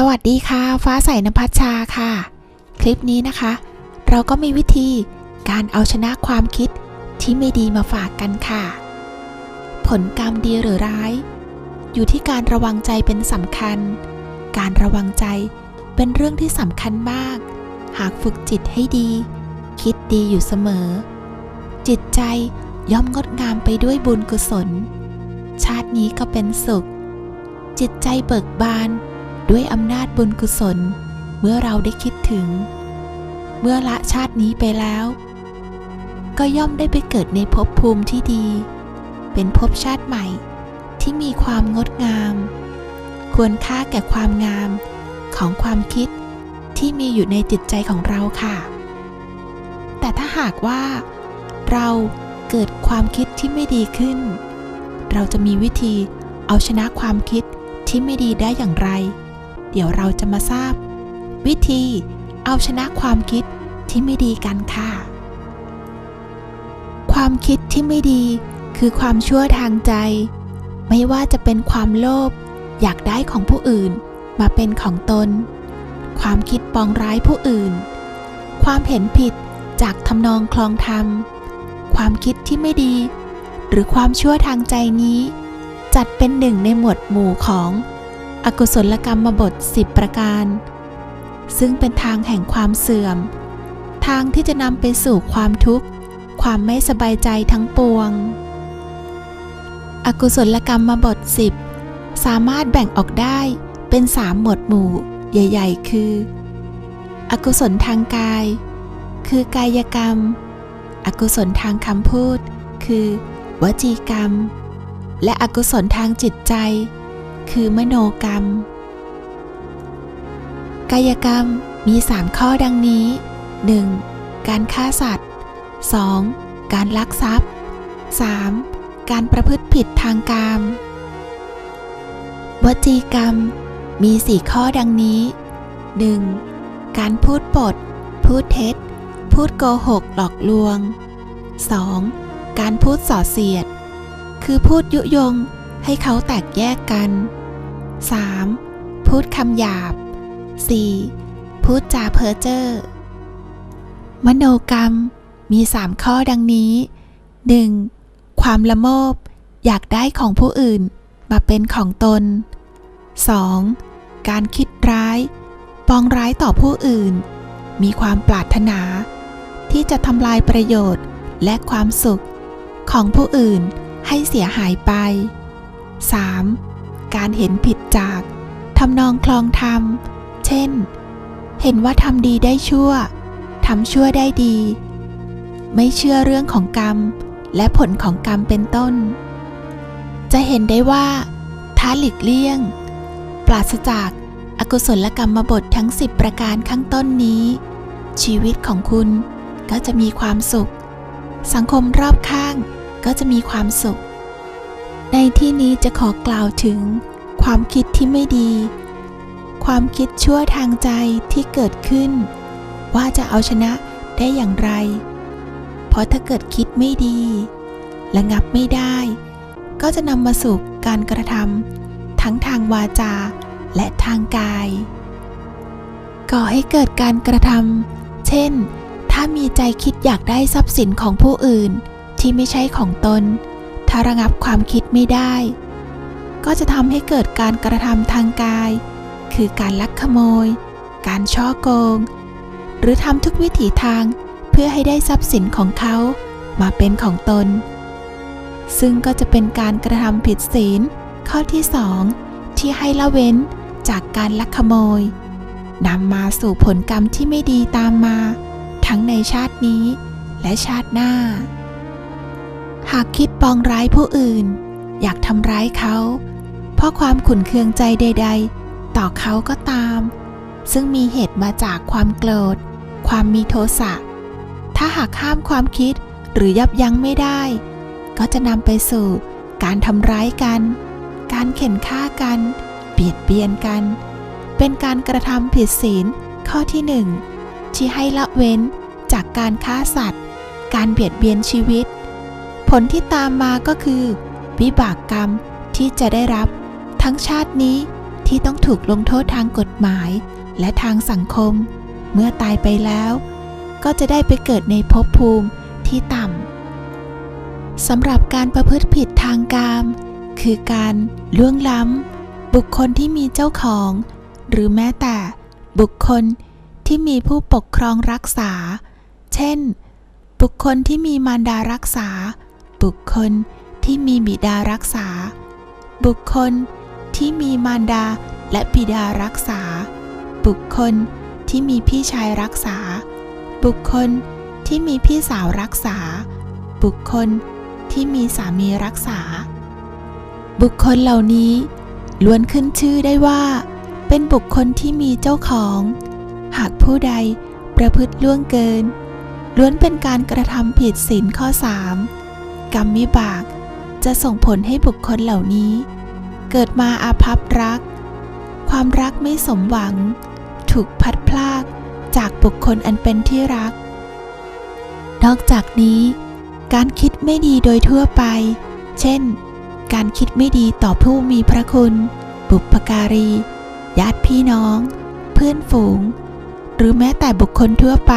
สวัสดีค่ะ ฟ้าใสนภัชชาค่ะ คลิปนี้นะคะ เราก็มีวิธีการเอาชนะความคิดที่ไม่ดีมาฝากกันค่ะ ผลกรรมดีหรือร้าย อยู่ที่การระวังใจเป็นสำคัญ การระวังใจเป็นเรื่องที่สำคัญมาก หากฝึกจิตให้ดี คิดดีอยู่เสมอ จิตใจย่อมงดงามไปด้วยบุญกุศล ชาตินี้ก็เป็นสุข จิตใจเบิกบาน ด้วยอำนาจบุญกุศล เมื่อเราได้คิดถึง เมื่อละชาตินี้ไปแล้ว ก็ย่อมได้ไปเกิดในภพภูมิที่ดี เป็นภพชาติใหม่ที่มีความงดงาม ควรค่าแก่ความงามของความคิดที่มีอยู่ในจิตใจของเราค่ะ แต่ถ้าหากว่า เราเกิดความคิดที่ไม่ดีขึ้น เราจะมีวิธีเอาชนะความคิดที่ไม่ดีได้อย่างไร เดี๋ยวเราจะมาทราบ วิธีเอาชนะความคิดที่ไม่ดีกันค่ะ ความคิดที่ไม่ดีคือความชั่วทางใจ ไม่ว่าจะเป็นความโลภอยากได้ของผู้อื่นมาเป็นของตน ความคิดปองร้ายผู้อื่น ความเห็นผิดจากทำนองคลองธรรม ความคิดที่ไม่ดี หรือความชั่วทางใจนี้ จัดเป็นหนึ่งในหมวดหมู่ของ อกุศลกรรมบท10 ประการ ซึ่งเป็นทางแห่งความเสื่อม ทางที่จะนำไปสู่ความทุกข์ ความไม่สบายใจทั้งปวง อกุศลกรรมบท10 สามารถแบ่งออกได้เป็นสามหมวดหมู่ใหญ่ ๆ คือ อกุศลทางกาย คือกายกรรม อกุศลทางคำพูด คือ วจีกรรม และอกุศลทางจิตใจ คือมโนกรรม กายกรรมมี3ข้อดังนี้ 1. การฆ่าสัตว์ 2. การลักทรัพย์ 3. การประพฤติผิดทางกามวจีกรรมมี4ข้อดังนี้ 1. การพูดปด พูดเท็จ พูดโกหกหลอกลวง 2. การพูดส่อเสียด คือพูดยุยงให้เขาแตกแยกกัน 3. พูดคำหยาบ 4. พูดจาเพ้อเจ้อมโนกรรมมี3ข้อดังนี้ 1. ความละโมบ อยากได้ของผู้อื่นมาเป็นของตน 2. การคิดร้าย ปองร้ายต่อผู้อื่น มีความปรารถนา ที่จะทำลายประโยชน์และความสุข ของผู้อื่นให้เสียหายไป 3. การเห็นผิดจากทำนองคลองธรรม เช่น เห็นว่าทำดีได้ชั่วทำชั่วได้ดี ไม่เชื่อเรื่องของกรรม และผลของกรรมเป็นต้น จะเห็นได้ว่าถ้าหลีกเลี่ยง ปราศจากอากุศลกรรมบททั้ง 10 ประการข้างต้นนี้ ชีวิตของคุณก็จะมีความสุข สังคมรอบข้างก็จะมีความสุข ในที่นี้จะขอกล่าวถึงความคิดที่ไม่ดี ความคิดชั่วทางใจที่เกิดขึ้น ว่าจะเอาชนะได้อย่างไร เพราะถ้าเกิดคิดไม่ดีระงับไม่ได้ ก็จะนำมาสู่การกระทำทั้งทางวาจาและทางกาย ก่อให้เกิดการกระทำเช่น ถ้ามีใจคิดอยากได้ทรัพย์สินของผู้อื่นที่ไม่ใช่ของตน ถ้าระงับความคิดไม่ได้ ก็จะทำให้เกิดการกระทำทางกาย คือการลักขโมย การช่อโกง หรือทำทุกวิถีทางเพื่อให้ได้ทรัพย์สินของเขามาเป็นของตน ซึ่งก็จะเป็นการกระทำผิดศีล ข้อที่สองที่ให้ละเว้นจากการลักขโมยนำมาสู่ผลกรรมที่ไม่ดีตามมา ทั้งในชาตินี้และชาติหน้า หากคิดปองร้ายผู้อื่น อยากทำร้ายเขา เพราะความขุนเคืองใจใด ๆ ต่อเขาก็ตาม ซึ่งมีเหตุมาจากความโกรธ ความมีโทสะ ถ้าหากห้ามความคิดหรือยับยั้งไม่ได้ ก็จะนำไปสู่การทำร้ายกัน การเข็นฆ่ากัน เบียดเบียนกัน เป็นการกระทำผิดศีลข้อที่หนึ่งที่ให้ละเว้นจากการฆ่าสัตว์ การเบียดเบียนชีวิต ผลที่ตามมาก็คือ วิบากกรรมที่จะได้รับ ทั้งชาตินี้ที่ต้องถูกลงโทษทางกฎหมาย และทางสังคม เมื่อตายไปแล้ว ก็จะได้ไปเกิดในภพภูมิที่ต่ำสำหรับการประพฤติผิดทางกามคือการล่วงล้ำ บุคคลที่มีเจ้าของ หรือแม้แต่บุคคลที่มีผู้ปกครองรักษา เช่น บุคคลที่มีมารดารักษา บุคคลที่มีบิดารักษา บุคคลที่มีมารดาและบิดารักษา บุคคลที่มีพี่ชายรักษา บุคคลที่มีพี่สาวรักษา บุคคลที่มีสามีรักษา บุคคลเหล่านี้ล้วนขึ้นชื่อได้ว่า เป็นบุคคลที่มีเจ้าของ หากผู้ใดประพฤติล่วงเกิน ล้วนเป็นการกระทำผิดศีลข้อ3 กรรมวิบาก จะส่งผลให้บุคคลเหล่านี้ เกิดมาอาภัพรัก ความรักไม่สมหวัง ถูกพัดพลากจากบุคคลอันเป็นที่รัก นอกจากนี้ การคิดไม่ดีโดยทั่วไป เช่น การคิดไม่ดีต่อผู้มีพระคุณ บุพการี ญาติพี่น้อง เพื่อนฝูง หรือแม้แต่บุคคลทั่วไป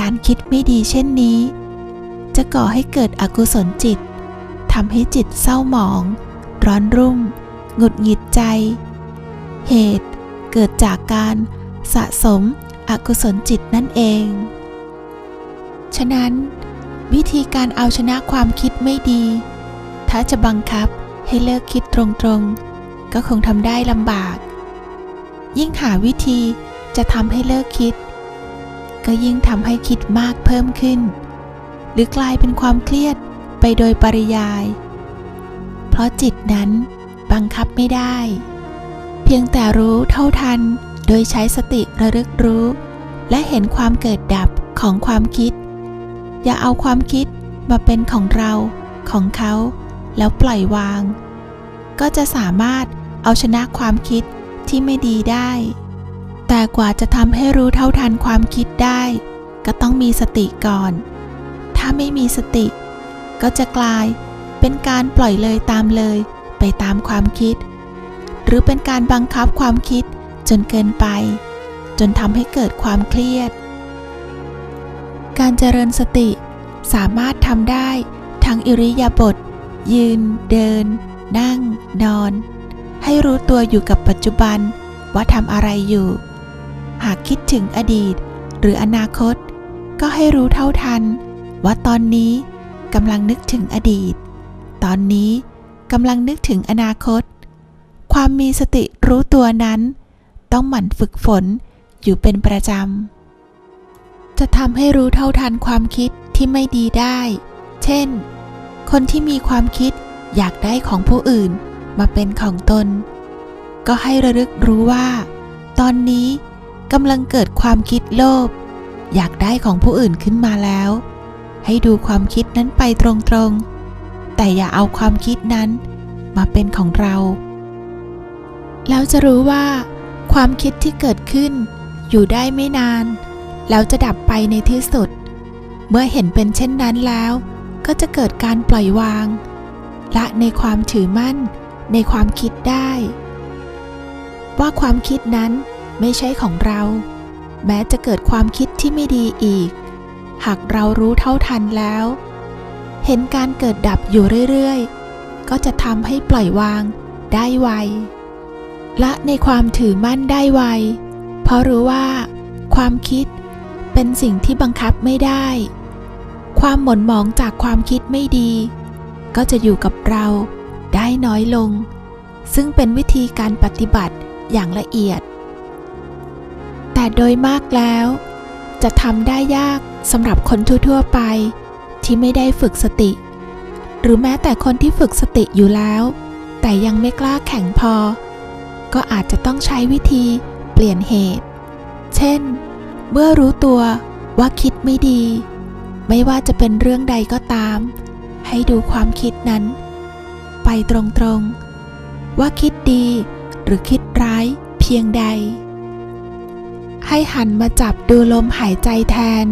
การคิดไม่ดีเช่นนี้ จะก่อให้เกิดอกุศลจิตทำให้จิตเศร้าหมอง ร้อนรุ่ม หงุดหงิดใจ เหตุเกิดจากการสะสมอกุศลจิตนั่นเอง ฉะนั้น วิธีการเอาชนะความคิดไม่ดี ถ้าจะบังคับให้เลิกคิดตรงๆ ก็คงทำได้ลำบาก ยิ่งหาวิธีจะทำให้เลิกคิด ก็ยิ่งทำให้คิดมากเพิ่มขึ้น หรือกลายเป็นความเครียดไปโดยปริยาย เพราะจิตนั้นบังคับไม่ได้ เพียงแต่รู้เท่าทันโดยใช้สติระลึกรู้ และเห็นความเกิดดับของความคิด อย่าเอาความคิดมาเป็นของเราของเขา แล้วปล่อยวาง ก็จะสามารถเอาชนะความคิดที่ไม่ดีได้ แต่กว่าจะทำให้รู้เท่าทันความคิดได้ ก็ต้องมีสติก่อนาไม่มีสติ ก็จะกลายเป็นการปล่อยเลยตามเลยไปตามความคิด หรือเป็นการบังคับความคิดจนเกินไป จนทำให้เกิดความเครียด การเจริญสติสามารถทำได้ทั้งอิริยาบถยืน เดิน นั่ง นอน ให้รู้ตัวอยู่กับปัจจุบันว่าทำอะไรอยู่ หากคิดถึงอดีตหรืออนาคต ก็ให้รู้เท่าทัน ว่าตอนนี้กำลังนึกถึงอดีต ตอนนี้กำลังนึกถึงอนาคต ความมีสติรู้ตัวนั้น ต้องหมั่นฝึกฝนอยู่เป็นประจำ จะทำให้รู้เท่าทันความคิดที่ไม่ดีได้ เช่น คนที่มีความคิดอยากได้ของผู้อื่นมาเป็นของตน ก็ให้ระลึกรู้ว่า ตอนนี้กำลังเกิดความคิดโลภอยากได้ของผู้อื่นขึ้นมาแล้ว ให้ดูความคิดนั้นไปตรงๆ แต่อย่าเอาความคิดนั้นมาเป็นของเรา แล้วจะรู้ว่า ความคิดที่เกิดขึ้น อยู่ได้ไม่นาน แล้วจะดับไปในที่สุด เมื่อเห็นเป็นเช่นนั้นแล้ว ก็จะเกิดการปล่อยวาง ละในความถือมั่นในความคิดได้ ว่าความคิดนั้นไม่ใช่ของเรา แม้จะเกิดความคิดที่ไม่ดีอีก หากเรารู้เท่าทันแล้ว เห็นการเกิดดับอยู่เรื่อยๆ ก็จะทำให้ปล่อยวางได้ไว ละในความถือมั่นได้ไว เพราะรู้ว่า ความคิดเป็นสิ่งที่บังคับไม่ได้ ความหม่นหมองจากความคิดไม่ดี ก็จะอยู่กับเราได้น้อยลง ซึ่งเป็นวิธีการปฏิบัติอย่างละเอียด แต่โดยมากแล้ว จะทำได้ยากสำหรับคนทั่วๆไป ที่ไม่ได้ฝึกสติ หรือแม้แต่คนที่ฝึกสติอยู่แล้ว แต่ยังไม่กล้าแข็งพอ ก็อาจจะต้องใช้วิธีเปลี่ยนเหตุ เช่น เมื่อรู้ตัวว่าคิดไม่ดี ไม่ว่าจะเป็นเรื่องใดก็ตาม ให้ดูความคิดนั้น ไปตรงๆ ว่าคิดดีหรือคิดร้ายเพียงใด ให้หันมาจับดูลมหายใจแทน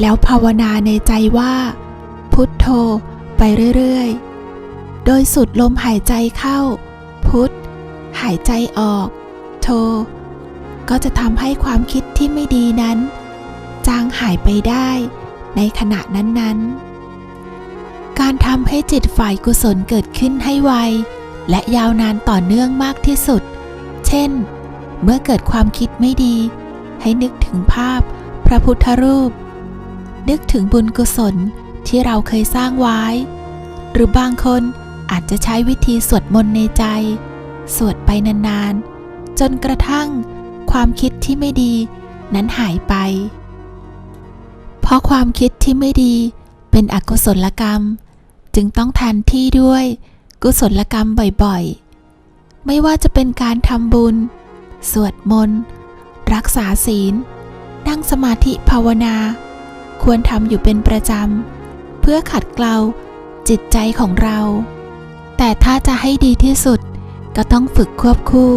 แล้วภาวนาในใจว่า พุทโธไปเรื่อยๆ โดยสุดลมหายใจเข้า พุทหายใจออกโทก็จะทำให้ความคิดที่ไม่ดีนั้น จางหายไปได้ในขณะนั้นๆ การทำให้จิตฝ่ายกุศลเกิดขึ้นให้ไว และยาวนานต่อเนื่องมากที่สุด เช่น เมื่อเกิดความคิดไม่ดี ให้นึกถึงภาพพระพุทธรูป นึกถึงบุญกุศลที่เราเคยสร้างไว้ หรือบางคนอาจจะใช้วิธีสวดมนต์ในใจ สวดไปนานๆ จนกระทั่งความคิดที่ไม่ดีนั้นหายไป เพราะความคิดที่ไม่ดีเป็นอกุศลกรรม จึงต้องแทนที่ด้วยกุศลกรรมบ่อยๆ ไม่ว่าจะเป็นการทำบุญ สวดมนต์ รักษาศีล นั่งสมาธิภาวนา ควรทำอยู่เป็นประจำ เพื่อขัดเกลาจิตใจของเรา แต่ถ้าจะให้ดีที่สุดก็ต้องฝึกควบคู่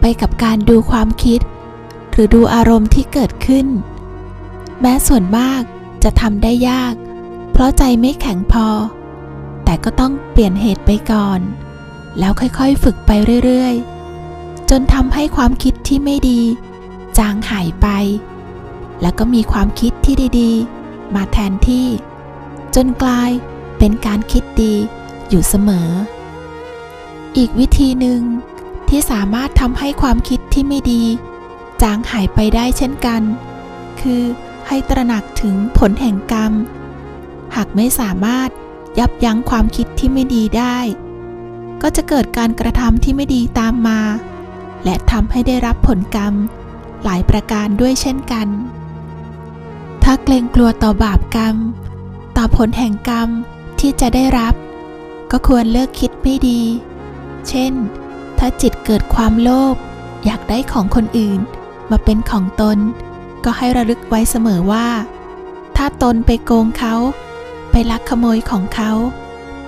ไปกับการดูความคิด หรือดูอารมณ์ที่เกิดขึ้น แม้ส่วนมากจะทำได้ยาก เพราะใจไม่แข็งพอ แต่ก็ต้องเปลี่ยนเหตุไปก่อน แล้วค่อยๆ ฝึกไปเรื่อยๆ จนทำให้ความคิดที่ไม่ดี จางหายไป แล้วก็มีความคิดที่ดีๆ มาแทนที่ จนกลายเป็นการคิดดีอยู่เสมอ อีกวิธีหนึ่งที่สามารถทำให้ความคิดที่ไม่ดี จางหายไปได้เช่นกัน คือให้ตระหนักถึงผลแห่งกรรม หากไม่สามารถยับยั้งความคิดที่ไม่ดีได้ ก็จะเกิดการกระทำที่ไม่ดีตามมา และทำให้ได้รับผลกรรม หลายประการด้วยเช่นกัน ถ้าเกรงกลัวต่อบาปกรรม ต่อผลแห่งกรรมที่จะได้รับ ก็ควรเลิกคิดไม่ดี เช่น ถ้าจิตเกิดความโลภอยากได้ของคนอื่น มาเป็นของตน ก็ให้ระลึกไว้เสมอว่า ถ้าตนไปโกงเขา ไปลักขโมยของเขา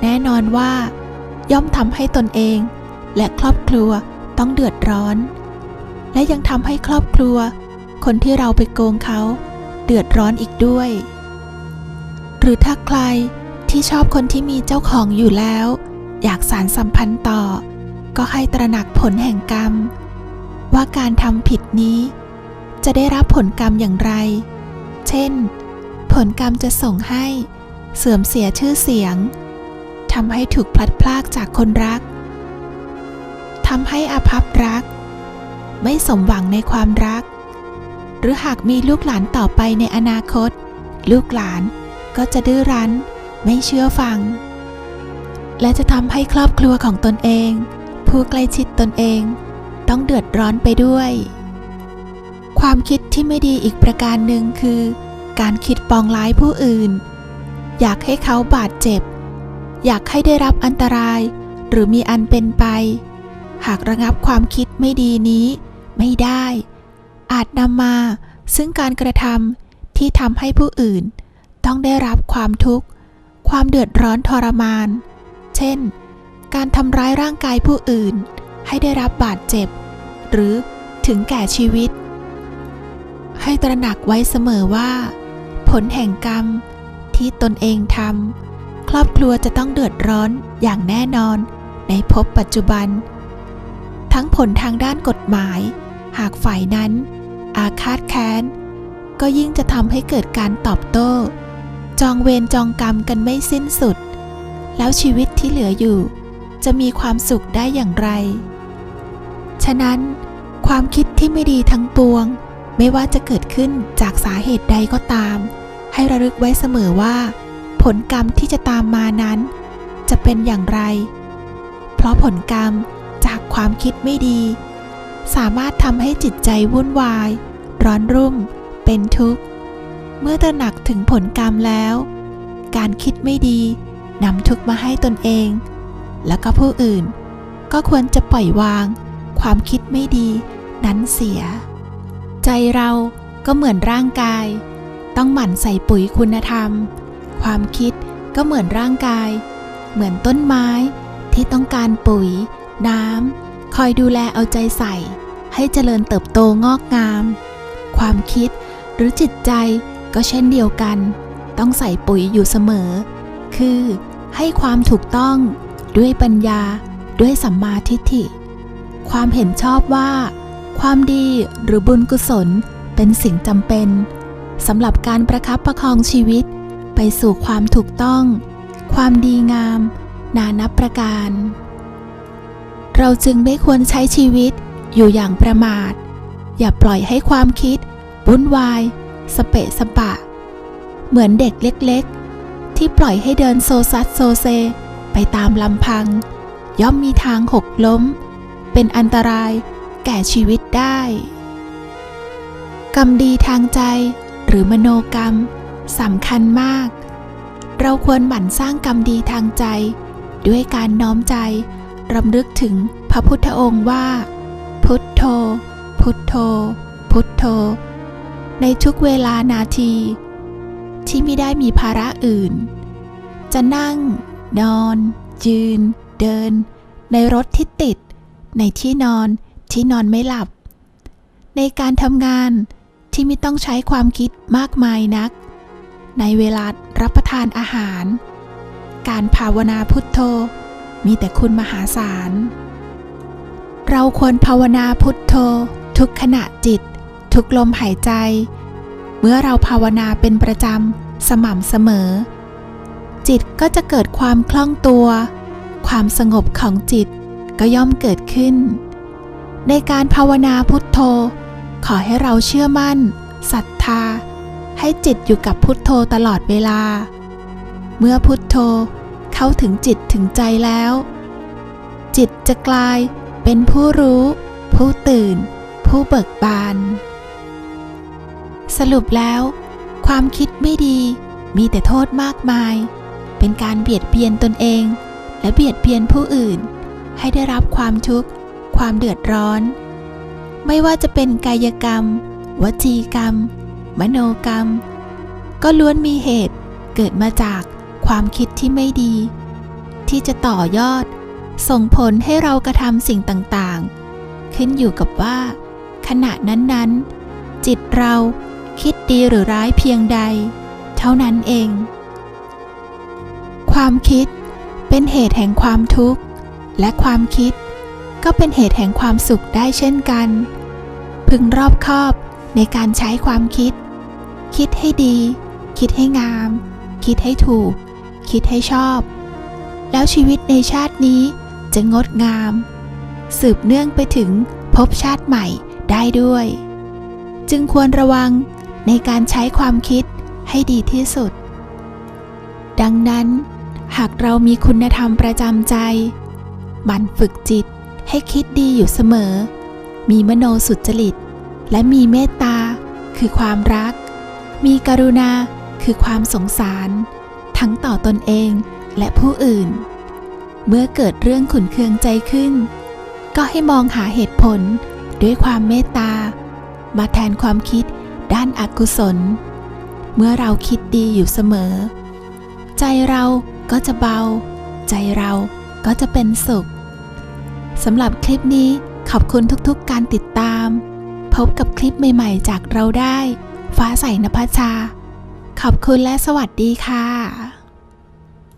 แน่นอนว่า ย่อมทำให้ตนเองและครอบครัว ต้องเดือดร้อน และยังทำให้ครอบครัว คนที่เราไปโกงเขาเดือดร้อนอีกด้วย หรือถ้าใครที่ชอบคนที่มีเจ้าของอยู่แล้ว อยากสารสัมพันธ์ต่อ ก็ให้ตระหนักผลแห่งกรรม ว่าการทำผิดนี้ จะได้รับผลกรรมอย่างไร เช่น ผลกรรมจะส่งให้เสื่อมเสียชื่อเสียงทำให้ถูกพลัดพรากจากคนรัก ทำให้อาภัพรัก ไม่สมหวังในความรัก หรือหากมีลูกหลานต่อไปในอนาคต ลูกหลานก็จะดื้อรั้น ไม่เชื่อฟัง และจะทำให้ครอบครัวของตนเอง ผู้ใกล้ชิดตนเอง ต้องเดือดร้อนไปด้วย ความคิดที่ไม่ดีอีกประการหนึ่งคือ การคิดปองร้ายผู้อื่น อยากให้เขาบาดเจ็บ อยากให้ได้รับอันตรายหรือมีอันเป็นไป หากระงับความคิดไม่ดีนี้ ไม่ได้ อาจนำมาซึ่งการกระทำที่ทำให้ผู้อื่น ต้องได้รับความทุกข์ ความเดือดร้อนทรมาน เช่น การทำร้ายร่างกายผู้อื่น ให้ได้รับบาดเจ็บ หรือถึงแก่ชีวิต ให้ตระหนักไว้เสมอว่า ผลแห่งกรรมที่ตนเองทำครอบครัวจะต้องเดือดร้อนอย่างแน่นอนในภพปัจจุบัน ทั้งผลทางด้านกฎหมาย หากฝ่ายนั้น อาฆาตแค้น ก็ยิ่งจะทำให้เกิดการตอบโต้ จองเวรจองกรรมกันไม่สิ้นสุด แล้วชีวิตที่เหลืออยู่ จะมีความสุขได้อย่างไร ฉะนั้น ความคิดที่ไม่ดีทั้งปวง ไม่ว่าจะเกิดขึ้นจากสาเหตุใดก็ตาม ให้ระลึกไว้เสมอว่า ผลกรรมที่จะตามมานั้น จะเป็นอย่างไร เพราะผลกรรม ความคิดไม่ดี สามารถทำให้จิตใจวุ่นวาย ร้อนรุ่ม เป็นทุกข์ เมื่อตระหนักถึงผลกรรมแล้ว การคิดไม่ดีนำทุกข์มาให้ตนเอง แล้วก็ผู้อื่น ก็ควรจะปล่อยวาง ความคิดไม่ดี นั้นเสีย ใจเราก็เหมือนร่างกาย ต้องหมั่นใส่ปุ๋ยคุณธรรม ความคิดก็เหมือนร่างกาย เหมือนต้นไม้ที่ต้องการปุ๋ย น้ำ คอยดูแลเอาใจใส่ ให้เจริญเติบโตงอกงาม ความคิดหรือจิตใจก็เช่นเดียวกัน ต้องใส่ปุ๋ยอยู่เสมอ คือให้ความถูกต้องด้วยปัญญาด้วยสัมมาทิฏฐิ ความเห็นชอบว่า ความดีหรือบุญกุศลเป็นสิ่งจำเป็นสำหรับการประคับประคองชีวิต ไปสู่ความถูกต้อง ความดีงาม นานับประการ เราจึงไม่ควรใช้ชีวิตอยู่อย่างประมาท อย่าปล่อยให้ความคิดวุ่นวาย สเปะสปะ เหมือนเด็กเล็กๆ ที่ปล่อยให้เดินโซซัดโซเซ ไปตามลำพัง ย่อมมีทางหกล้ม เป็นอันตรายแก่ชีวิตได้ กรรมดีทางใจหรือมโนกรรมสำคัญมาก เราควรหมั่นสร้างกรรมดีทางใจ ด้วยการน้อมใจ รำลึกถึงพระพุทธองค์ว่า พุทโธ พุทโธ พุทโธ ในทุกเวลานาที ที่ไม่ได้มีภาระอื่น จะนั่ง นอน ยืน เดิน ในรถที่ติด ในที่นอนที่นอนไม่หลับ ในการทำงานที่ไม่ต้องใช้ความคิดมากมายนัก ในเวลารับประทานอาหาร การภาวนาพุทโธ มีแต่คุณมหาศาล เราควรภาวนาพุทโธ ทุกขณะจิต ทุกลมหายใจ เมื่อเราภาวนาเป็นประจำสม่ำเสมอ จิตก็จะเกิดความคล่องตัว ความสงบของจิตก็ย่อมเกิดขึ้น ในการภาวนาพุทโธ ขอให้เราเชื่อมั่นศรัทธา ให้จิตอยู่กับพุทโธตลอดเวลา เมื่อพุทโธ เข้าถึงจิตถึงใจแล้ว จิตจะกลายเป็นผู้รู้ ผู้ตื่น ผู้เบิกบาน สรุปแล้ว ความคิดไม่ดีมีแต่โทษมากมาย เป็นการเบียดเบียนตนเอง และเบียดเบียนผู้อื่น ให้ได้รับความทุกข์ความเดือดร้อน ไม่ว่าจะเป็นกายกรรม วจีกรรม มโนกรรม ก็ล้วนมีเหตุเกิดมาจาก ความคิดที่ไม่ดี ที่จะต่อยอด ส่งผลให้เรากระทำสิ่งต่างๆ ขึ้นอยู่กับว่า ขณะนั้นๆ จิตเราคิดดีหรือร้ายเพียงใด เท่านั้นเอง ความคิดเป็นเหตุแห่งความทุกข์ และความคิดก็เป็นเหตุแห่งความสุขได้เช่นกัน พึงรอบคอบในการใช้ความคิด คิดให้ดี คิดให้งาม คิดให้ถูก คิดให้ชอบ แล้วชีวิตในชาตินี้จะงดงาม สืบเนื่องไปถึงภพชาติใหม่ได้ด้วย จึงควรระวังในการใช้ความคิดให้ดีที่สุด ดังนั้น หากเรามีคุณธรรมประจำใจ มันฝึกจิตให้คิดดีอยู่เสมอ มีมโนสุจริต และมีเมตตาคือความรัก มีกรุณาคือความสงสาร ทั้งต่อตนเองและผู้อื่น เมื่อเกิดเรื่องขุนเคืองใจขึ้น ก็ให้มองหาเหตุผลด้วยความเมตตา มาแทนความคิดด้านอากุศล เมื่อเราคิดดีอยู่เสมอ ใจเราก็จะเบา ใจเราก็จะเป็นสุขสำหรับคลิปนี้ขอบคุณทุกๆการติดตาม พบกับคลิปใหม่ๆจากเราได้ ฟ้าใสนภัชชา ขอบคุณและสวัสดีค่ะ